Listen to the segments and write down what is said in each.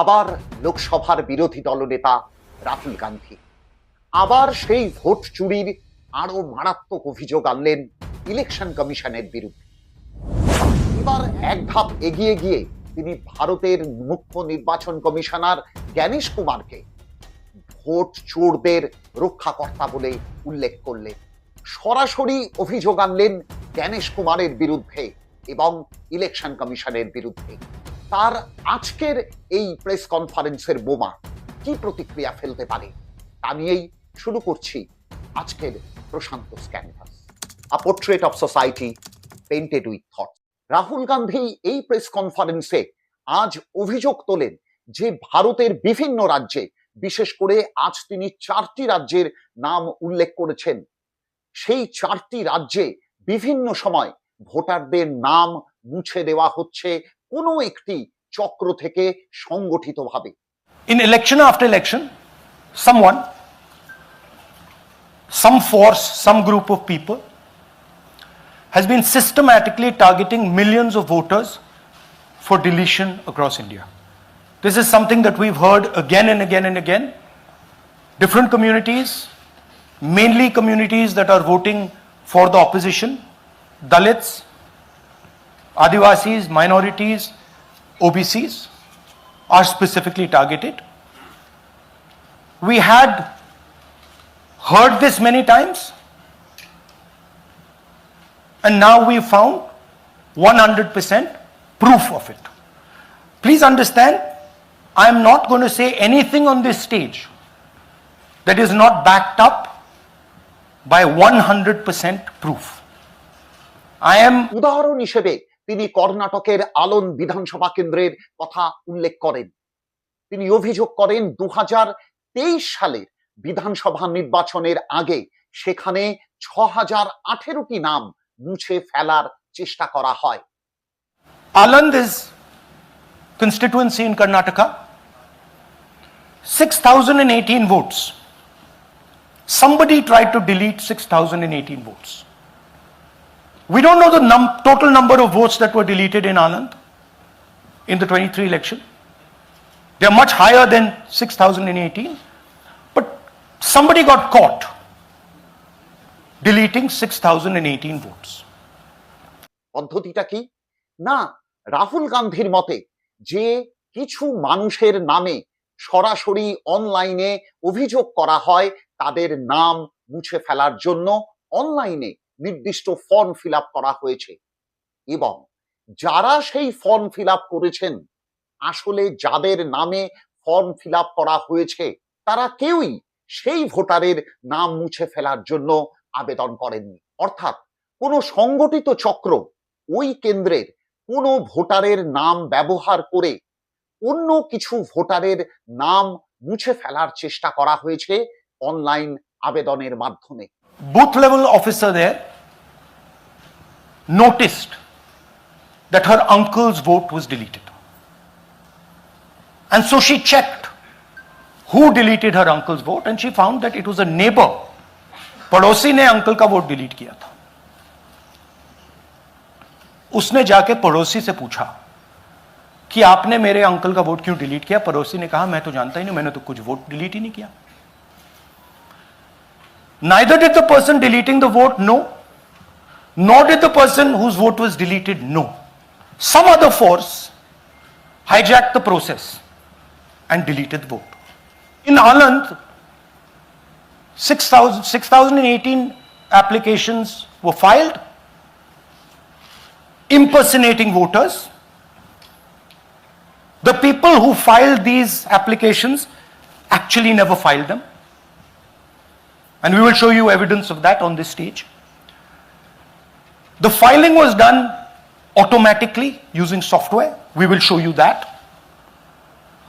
আবার লোকসভার বিরোধী দলনেতা রাহুল গান্ধী। আবার সেই ভোট চুরির আরও মারাত্মক অভিযোগ আনলেন ইলেকশন কমিশনের বিরুদ্ধে। এবার এক ধাপ এগিয়ে গিয়ে তিনি ভারতের মুখ্য নির্বাচন কমিশনার জ্ঞানেশ কুমারকে ভোট চোরদের রক্ষাকর্তা বলে উল্লেখ করলেন। সরাসরি অভিযোগ আনলেন জ্ঞানেশ কুমারের বিরুদ্ধে এবং ইলেকশন কমিশনের বিরুদ্ধে। তার আজকের এই প্রেস কনফারেন্সের বোমা কি প্রতিক্রিয়া ফেলতে পারে তা নিয়েই শুরু করছি আজকের Prashant canvas a portrait of society painted with thought Rahul Gandhi এই প্রেস কনফারেন্সে আজ অভিযোগ তোলেন যে ভারতের বিভিন্ন রাজ্যে, বিশেষ করে আজ তিনি চারটি রাজ্যের নাম উল্লেখ করেছেন। সেই চারটি রাজ্যে বিভিন্ন সময় ভোটারদের নাম মুছে দেওয়া হচ্ছে কোনো একটি চক্র থেকে সংগঠিতভাবে in election after election, someone, some force, some group of people has been systematically targeting millions of voters for deletion across India. This is something that we've heard again and again and again. Different communities, mainly communities that are voting for the opposition, Dalits, Adivasis, minorities, OBCs, are specifically targeted. We had heard this many times, and now we found 100% proof of it. Please understand, I am not going to say anything on this stage that is not backed up by 100% proof. I am উদাহরণ হিসেবে তিনি কর্ণাটকের আলন বিধানসভা কেন্দ্রের কথা উল্লেখ করেন তিনি অভিযোগ করেন দু সালের বিধানসভা নির্বাচনের আগে সেখানে ছ হাজার আঠেরোটি নাম মুছে ফেলার চেষ্টা করা হয় Aland is constituency in Karnataka. 6,018 votes. Somebody tried to delete 6,018 votes. We don't know the num- total number of votes that were deleted in Anand in the 23 election. They're much higher than 6,018. But somebody got caught deleting 6,018 votes. পদ্ধতিটা কি না রাহুল গান্ধীর মতে যে কিছু মানুষের নামে সরাসরি অনলাইনে অভিযোগ করা হয় তাদের নাম মুছে ফেলার জন্য অনলাইনে নির্দিষ্ট ফর্ম ফিল করা হয়েছে। এবং যারা সেই ফর্ম ফিল করেছেন, আসলে যাদের নামে ফর্ম ফিল করা হয়েছে, তারা কেউই সেই ভোটারের নাম মুছে ফেলার জন্য আবেদন করেননি। অর্থাৎ কোনো সংগঠিত চক্র ওই কেন্দ্রের কোনো ভোটারের নাম ব্যবহার করে অন্য কিছু ভোটারের নাম মুছে ফেলার চেষ্টা করা হয়েছে অনলাইন আবেদনের মাধ্যমে। Booth level officer there noticed that her uncle's vote was deleted. And so she checked who deleted her uncle's vote and she found that it was a neighbor. पड़ोसी ने अंकल का वोट डिलीट किया था उसने जाके पड़ोसी से पूछा कि आपने मेरे अंकल का वोट क्यों डिलीट किया पड़ोसी ने कहा मैं तो जानता ही नहीं मैंने तो कुछ वोट डिलीट ही नहीं किया Neither did the person deleting the vote know, nor did the person whose vote was deleted know. Some other force hijacked the process and deleted the vote. In Anand, 6,000 6,018 applications were filed impersonating voters. The people who filed these applications actually never filed them. And we will show you evidence of that on this stage. The filing was done automatically using software. We will show you that.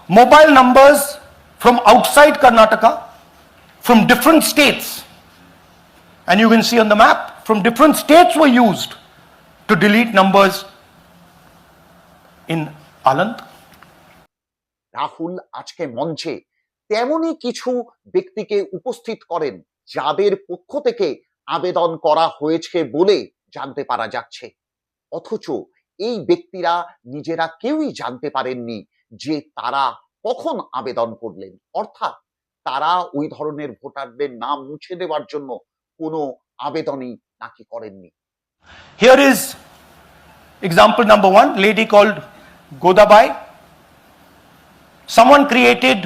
Mobile numbers from outside Karnataka, from different states, and you can see on the map, from different states were used to delete numbers in Aland. Rahul আজকে মঞ্চে তেমনই কিছু ব্যক্তিকে উপস্থিত করেন যাদের পক্ষ থেকে আবেদন করা হয়েছে বলে জানতে পারা যাচ্ছে। অথচ এই ব্যক্তিরা নিজেরা কেউই জানতে পারেননি যে তারা কখন আবেদন করলেন। অর্থাৎ তারা ওই ধরনের ভোটারদের নাম মুছে দেওয়ার জন্য কোনো আবেদনই নাকি করেননি। Here is example number one lady called Godabai. Someone created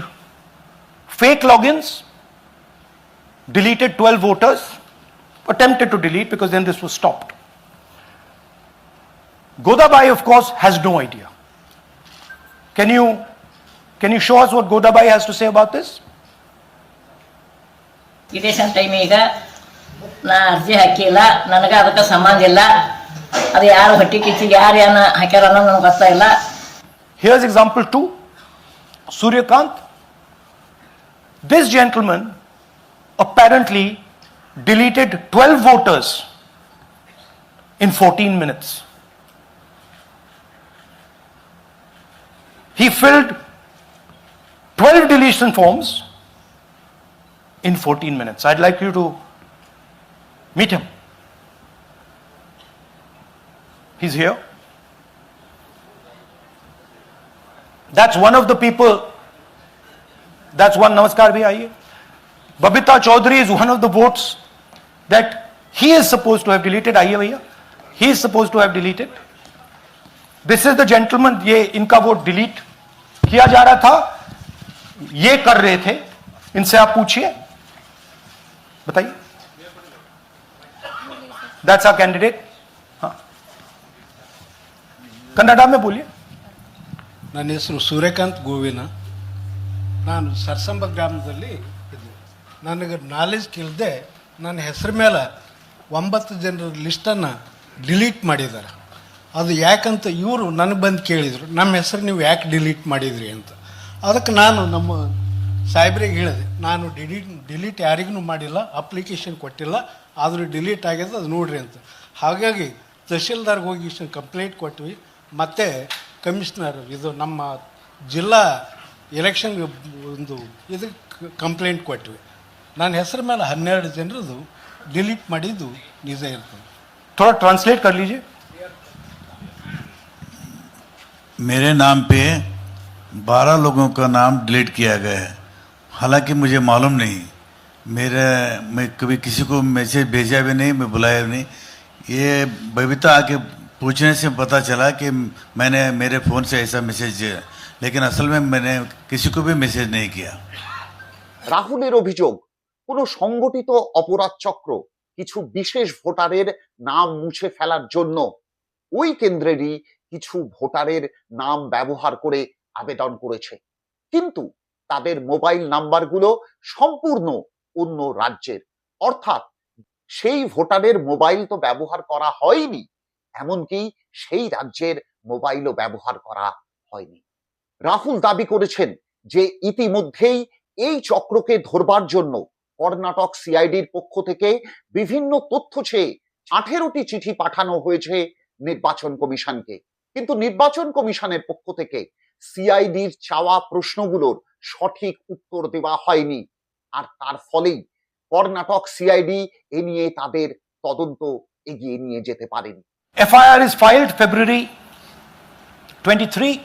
fake logins, deleted 12 voters, attempted to delete because then this was stopped. Godabai, of course, has no idea. Can you, can you show us what Godabai has to say about this? Election ಟೈಮಿಗ ನಾ ಅರ್ಜಿ ಹಾಕಿಲ್ಲ ನನಗೆ ಅದಕ್ಕೆ ಸಂಬಂಧ ಇಲ್ಲ ಅದು ಯಾರು ಹೊಟ್ಟಿ ಕಿಚ್ಚಿಗೆ ಯಾರು ಏನ ಹಾಕ್ಯಾರ ಅನ್ನೋದು ನನಗೆ ಗೊತ್ತಾಗಿಲ್ಲ Here's example two Suryakant. This gentleman apparently deleted 12 voters in 14 minutes. He filled 12 deletion forms in 14 minutes. I'd like you to meet him. He's here. That's one of the people. That's one. Namaskar bhi aaiye. Babita Chaudhary is one of the votes that he is supposed to have deleted. आइए भैया. He is supposed to have deleted. This is the gentleman. ये इनका vote delete किया जा रहा था. ये कर रहे थे. इनसे आप पूछिए. बताइए. That's our candidate. हाँ. कन्नड़ा में बोलिए. ನನ್ನ ಹೆಸರು ಸೂರ್ಯಕಾಂತ್ ಗೋವಿನ ನಾನು ಸರ್ಸಂಬ ಗ್ರಾಮದಲ್ಲಿ ಇದ್ದೆ ನನಗೆ ನಾಲೆಜ್ ಕೇಳದೆ ನನ್ನ ಹೆಸರು ಮೇಲೆ ಒಂಬತ್ತು ಜನರ ಲಿಸ್ಟನ್ನು ಡಿಲೀಟ್ ಮಾಡಿದ್ದಾರೆ ಅದು ಯಾಕಂತ ಇವರು ನನಗೆ ಬಂದು ಕೇಳಿದರು ನಮ್ಮ ಹೆಸರು ನೀವು ಯಾಕೆ ಡಿಲೀಟ್ ಮಾಡಿದ್ರಿ? ಅಂತ. ಅದಕ್ಕೆ ನಾನು ನಮ್ಮ ಸಾಹೇಬ್ರಿಗೆ ಹೇಳಿದೆ, ನಾನು ಡಿಲೀಟ್ ಡಿಲೀಟ್ ಯಾರಿಗೂ ಮಾಡಿಲ್ಲ ಅಪ್ಲಿಕೇಶನ್ ಕೊಟ್ಟಿಲ್ಲ, ಆದರೂ ಡಿಲೀಟ್ ಆಗಿದೆ ಅದು ನೋಡ್ರಿ ಅಂತ. ಹಾಗಾಗಿ ತಹಶೀಲ್ದಾರ್ಗೆ ಹೋಗಿ ಇಷ್ಟು ಕಂಪ್ಲೇಂಟ್ ಕೊಟ್ವಿ. ಮತ್ತು ಕಮಿಷ್ನರ್ ಇದು ನಮ್ಮ ಜಿಲ್ಲಾ ಎಲೆಕ್ಷನ್ ಒಂದು ಇದಕ್ಕೆ ಕಂಪ್ಲೇಂಟ್ ಕೊಟ್ವಿ. ನನ್ನ ಹೆಸರು ಮೇಲೆ ಹನ್ನೆರಡು ಜನರದು ಡಿಲೀಟ್ ಮಾಡಿದ್ದು ನಿಜ ಇರ್ತದೆ थोड़ा ट्रांसलेट कर लीजिए मेरे नाम पे बारह लोगों का नाम डिलीट किया गया है हालांकि मुझे मालूम नहीं मेरे मैं कभी किसी को मैसेज भेजा भी नहीं मैं बुलाया भी नहीं ये बबीता आके पूछने से पता चला कि मैंने मेरे फ़ोन से ऐसा मैसेज लेकिन असल में मैंने किसी को भी मैसेज नहीं किया রাহুলের অভিযোগ কোনো সংগঠিত অপরাধ চক্র কিছু বিশেষ ভোটারের নাম মুছে ফেলার জন্য ওই কেন্দ্রেরই কিছু ভোটারের নাম ব্যবহার করে আবেদন করেছে। কিন্তু তাদের মোবাইল নাম্বারগুলো সম্পূর্ণ অন্য রাজ্যের। অর্থাৎ সেই ভোটারের মোবাইল তো ব্যবহার করা হয়নি, এমনকি সেই রাজ্যের মোবাইলও ব্যবহার করা হয়নি। রাহুল দাবি করেছেন যে ইতিমধ্যেই এই চক্রকে ধরবার জন্য কর্ণাটক সিআইডির পক্ষ থেকে বিভিন্ন তথ্য চেয়ে আঠেরোটি চিঠি পাঠানো হয়েছে নির্বাচন কমিশনকে। কিন্তু নির্বাচন কমিশনের পক্ষ থেকে সিআইডির চাওয়া প্রশ্নগুলোর সঠিক উত্তর দেওয়া হয়নি। আর তার ফলেই কর্ণাটক সিআইডি এ নিয়ে তাদের তদন্ত এগিয়ে নিয়ে যেতে পারেনি। FIR is filed February 23.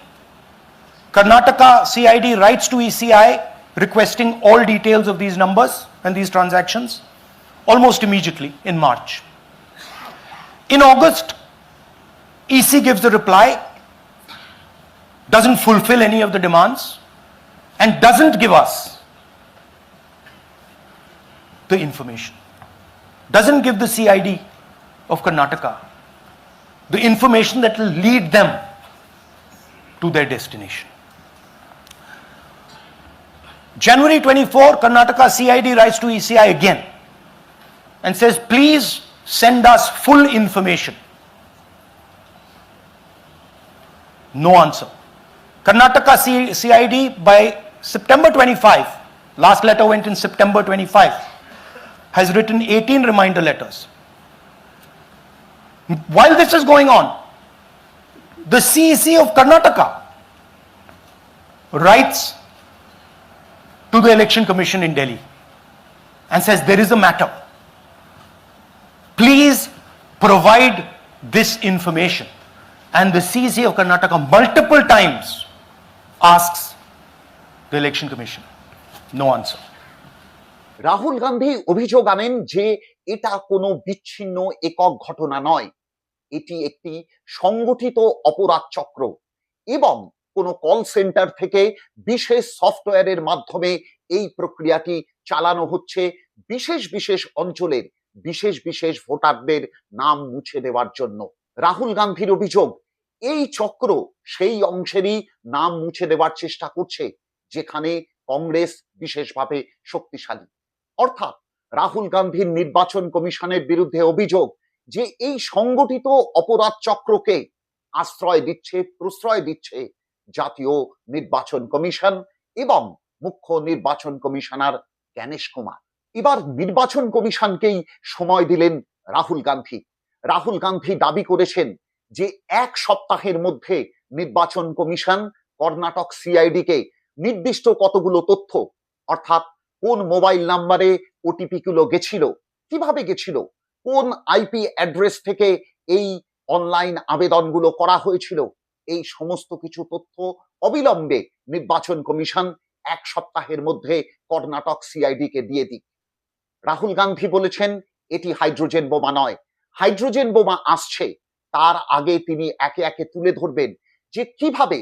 Karnataka CID writes to ECI requesting all details of these numbers and these transactions almost immediately in March. In August, EC gives a reply, doesn't fulfill any of the demands, and doesn't give us the information. Doesn't give the CID of Karnataka the information that will lead them to their destination. January 24, Karnataka CID writes to ECI again and says, please send us full information. No answer. Karnataka CID by September 25, last letter went in September 25, has written 18 reminder letters. While this is going on, the CEC of Karnataka writes to the Election Commission in Delhi and says there is a matter. Please provide this information. And the CEC of Karnataka multiple times asks the Election Commission. No answer. Rahul Gandhi অভিযোগ আনেন যে এটা কোনো বিচ্ছিন্ন একক ঘটনা নয় এটি একটি সংগঠিত অপরাধ চক্র এবং কোনো কল সেন্টার থেকে বিশেষ সফটওয়্যারের মাধ্যমে এই প্রক্রিয়াটি চালানো হচ্ছে। বিশেষ বিশেষ অঞ্চলের, বিশেষ বিশেষ ভোটারদের নাম মুছে দেওয়ার জন্য। রাহুল গান্ধীর অভিযোগ, এই চক্র সেই অংশেরই নাম মুছে দেওয়ার চেষ্টা করছে, যেখানে কংগ্রেস বিশেষভাবে শক্তিশালী। অর্থাৎ রাহুল গান্ধীর নির্বাচন কমিশনের বিরুদ্ধে অভিযোগ যে এই সংগঠিত অপরাধ চক্রকে আশ্রয় দিচ্ছে, প্রশ্রয় দিচ্ছে জাতীয় নির্বাচন কমিশন এবং মুখ্য নির্বাচন কমিশনার জ্ঞানেশ কুমার। এবার নির্বাচন কমিশনকেই সময় দিলেন রাহুল গান্ধী। রাহুল গান্ধী দাবি করেছেন যে এক সপ্তাহের মধ্যে নির্বাচন কমিশন কর্ণাটক সিআইডি কে নির্দিষ্ট কতগুলো তথ্য, অর্থাৎ কোন মোবাইল নাম্বারে ওটিপি গুলো গেছিল, কীভাবে গেছিল, কোন আইপি অ্যাড্রেস থেকে এই অনলাইন আবেদনগুলো করা হয়েছিল এই সমস্ত কিছু তথ্য অবিলম্বে নির্বাচন কমিশন এক সপ্তাহের মধ্যে কর্ণাটক সিআইডি কে দিয়ে দিক। রাহুল গান্ধী বলেছেন, এটি হাইড্রোজেন বোমা নয়। হাইড্রোজেন বোমা আসছে, তার আগে তিনি একে একে তুলে ধরবেন যে কীভাবে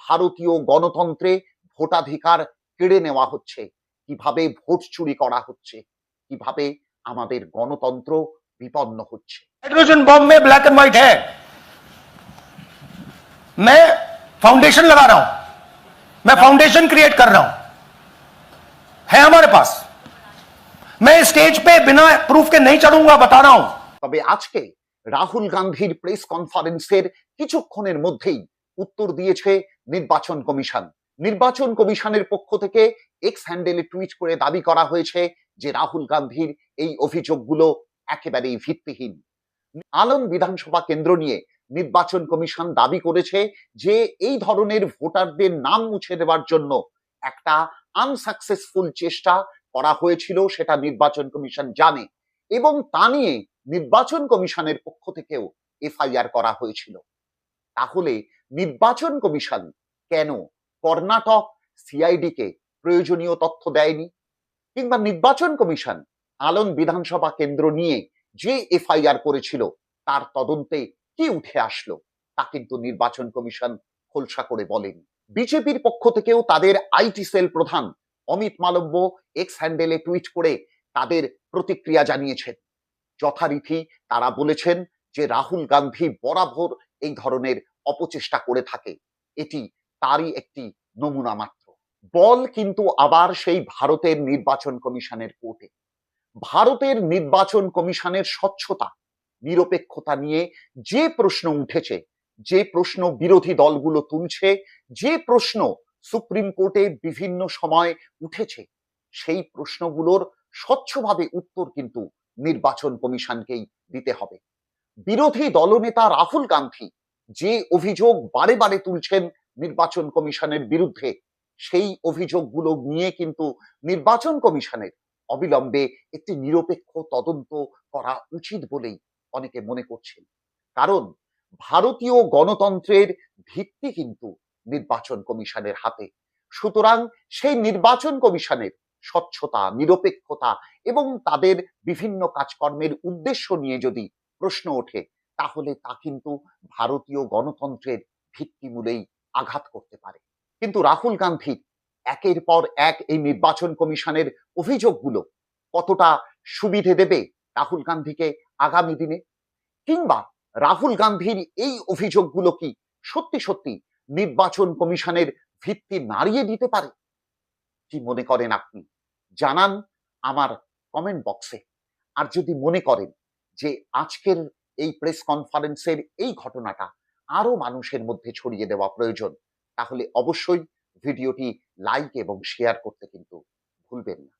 ভারতীয় গণতন্ত্রে ভোটাধিকার কেড়ে নেওয়া হচ্ছে, কীভাবে ভোট চুরি করা হচ্ছে, কীভাবে আমাদের গণতন্ত্র বিপন্ন হচ্ছে। Hydrogen bomb black and white হ্যাঁ। मैं फाउंडेशन लगा रहा हूं मैं फाउंडेशन क्रिएट कर रहा हूं है हमारे पास मैं स्टेज पे बिना प्रूफ के नहीं चढ़ूंगा बता रहा हूं তবে আজকে রাহুল গান্ধীর প্রেস কনফারেন্সের কিছুক্ষণের মধ্যেই উত্তর দিয়েছে নির্বাচন কমিশন নির্বাচন কমিশনের পক্ষ থেকে এক্স হ্যান্ডেলে টুইট করে দাবি করা হয়েছে যে রাহুল গান্ধীর এই অভিযোগগুলো একেবারেই ভিত্তিহীন আলম বিধানসভা কেন্দ্র নিয়ে নির্বাচন কমিশন দাবি করেছে যে এই ধরনের ভোটারদের নাম মুছে দেওয়ার জন্য একটা আনসাকসেসফুল চেষ্টা করা হয়েছিল, সেটা নির্বাচন কমিশন জানে এবং তা নিয়ে নির্বাচন কমিশনের পক্ষ থেকেও এফআইআর করা হয়েছিল। তাহলে নির্বাচন কমিশন কেন কর্ণাটক সিআইডি কে প্রয়োজনীয় তথ্য দেয়নি? কিংবা নির্বাচন কমিশন আলন বিধানসভা কেন্দ্র নিয়ে যে এফআইআর করেছিল, তার তদন্তে কি উঠে আসলো? তা কিন্তু নির্বাচন কমিশন খোলসা করে বলেনি। বিজেপির পক্ষ থেকেও তাদের আইটি সেল প্রধান অমিত মালব্য এক্স হ্যান্ডেলে টুইট করে তাদের প্রতিক্রিয়া জানিয়েছেন। যথারীতি তারা বলেছেন যে রাহুল গান্ধী বরাবর এই ধরনের অপচেষ্টা করে থাকে। এটি তারই একটি নমুনা মাত্র। বল কিন্তু আবার সেই ভারতের নির্বাচন কমিশনের কোর্টে। ভারতের নির্বাচন কমিশনের স্বচ্ছতা নিরপেক্ষতা নিয়ে যে প্রশ্ন উঠেছে, যে প্রশ্ন বিরোধী দলগুলো তুলছে, যে প্রশ্ন সুপ্রিম কোর্টে বিভিন্ন সময় উঠেছে, সেই প্রশ্নগুলোর স্বচ্ছভাবে উত্তর কিন্তু নির্বাচন কমিশনকেই দিতে হবে। বিরোধী দলনেতা রাহুল গান্ধী যে অভিযোগ বারে বারে তুলছেন নির্বাচন কমিশনের বিরুদ্ধে, সেই অভিযোগগুলো নিয়ে কিন্তু নির্বাচন কমিশনের অবিলম্বে একটি নিরপেক্ষ তদন্ত করা উচিত বলেই অনেকে মনে করছেন। কারণ ভারতীয় গণতন্ত্রের ভিত্তি কিন্তু নির্বাচন কমিশনের হাতে। সুতরাং সেই নির্বাচন কমিশনের স্বচ্ছতা, নিরপেক্ষতা এবং তাদের বিভিন্ন কাজকর্মের উদ্দেশ্য নিয়ে যদি প্রশ্ন ওঠে, তাহলে তা কিন্তু ভারতীয় গণতন্ত্রের ভিত্তিমূলেই আঘাত করতে পারে। কিন্তু রাহুল গান্ধী একের পর এক এই নির্বাচন কমিশনের অভিযোগগুলো কতটা সুবিধে দেবে রাহুল গান্ধীকে আগামী দিনে? কিংবা রাহুল গান্ধীর এই অভিযোগগুলো কি সত্যি সত্যি নির্বাচন কমিশনের ভিত্তি নাড়িয়ে দিতে পারে? কি মনে করেন আপনি? জানান আমার কমেন্ট বক্সে আর যদি মনে করেন যে আজকের এই প্রেস কনফারেন্সের এই ঘটনাটা আরও মানুষের মধ্যে ছড়িয়ে দেওয়া প্রয়োজন, তাহলে অবশ্যই ভিডিওটি লাইক এবং শেয়ার করতে কিন্তু ভুলবেন না।